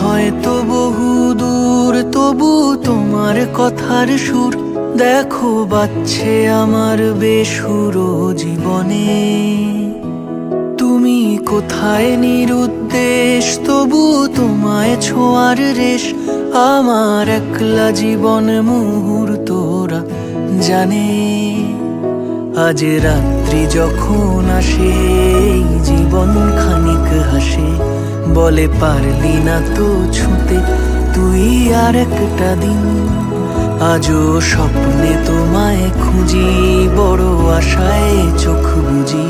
হয়তো তবু তোমার কথার সুর দেখো বাচ্ছে আমার বেসুর জীবনে। তুমি কোথায় নিরুদ্দেশ, তবু তোমায় ছোঁয়ার রেশ আমার একলা জীবন মুহূর্তরা জানে। আজ রাত্রি যখন আসে জীবন খানিক হাসে। বলে, পারলি না তো ছুঁতে, তুই আর একটা দিন। আজও স্বপ্নে তোমায় খুঁজি, বড় আশায় চোখ বুঝি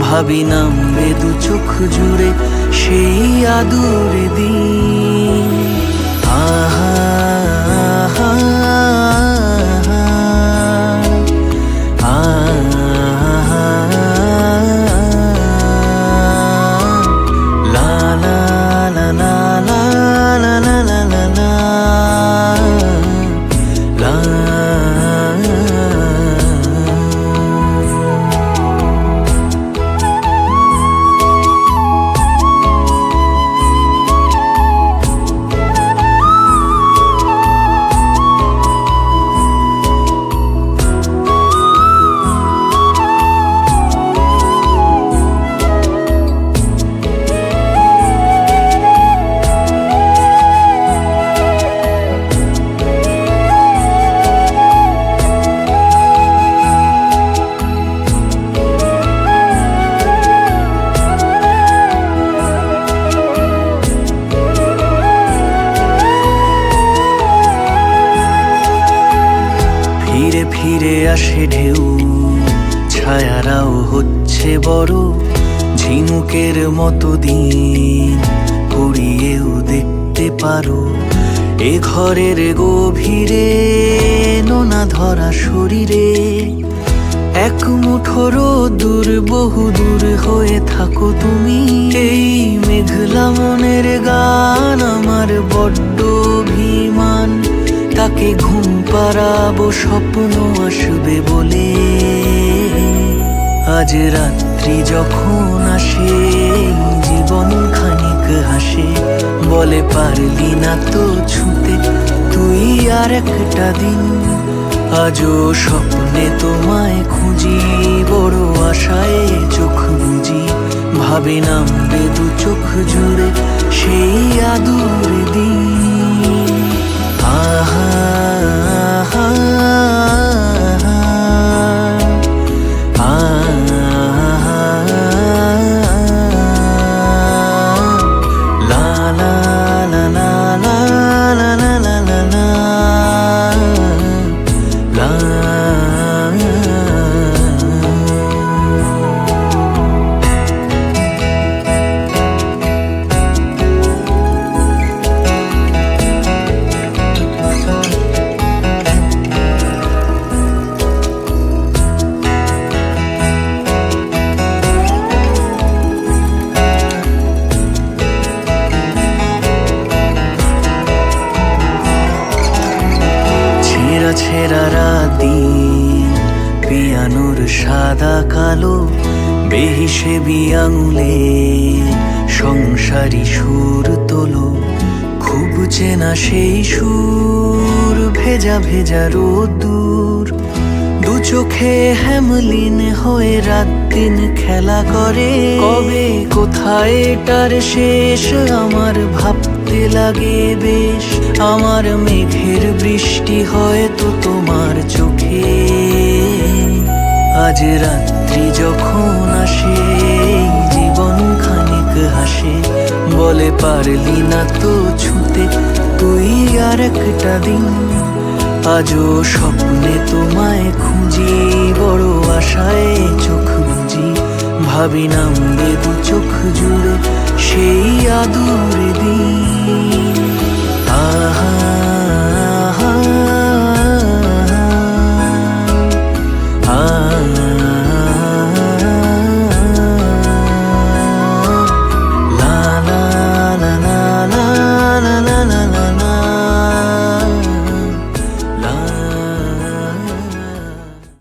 ভাবি নামবে দু চোখ জুড়ে সেই আদুরে দিন। ফিরে ফিরে আসে ঢেউ, ছায়ারাও হচ্ছে বড় ঝিনুকের মতো দিন। কুড়িয়েও দেখতে পারো, এ ঘরের গভীরে নোনা ধরা শরীরে। এক মুঠোর দূর, বহু দূর হয়ে থাকো তুমি। এই মেঘলা মনের গান আমার বড্ড অভিমান, তাকে পাড়াবো স্বপ্ন আসবে বলে। আজ রাত্রি যখন আসে, জীবন খানিক হাসে, বলে পারলি না তো ছুঁতে, তুই আর একটা দিন। আজও স্বপ্নে তোমায় খুঁজি, বড় আশায় চোখ বুঝি ভাবে নামবে দু চোখ জুড়ে সেই আদুর রাতি পিয়ানোর সাদা কালো, বেহিসেবি আঙুলে সংসারী সুর তোলো, খুব চেনা সেই সুর, ভেজা ভেজা রোদুর দু চোখে হ্যামলিন হয়ে রাত দিন খেলা করে, কবে কোথায় এটার শেষ আমার ভাবতে লাগে বেশ। আমার মেঘের বৃষ্টি হয়তো তোমার চোখে। আজ রাত্রি যখন আসে, জীবন খানিক হাসে। বলে, পারলি না তো ছুঁতে, তুই আর একটা দিন। আজও স্বপ্নে তোমায় খুঁজি, বড় আশায় চোখ বুঝি ভাবি নামবে দু চোখ জুড়ে সেই আদুর দিন। You.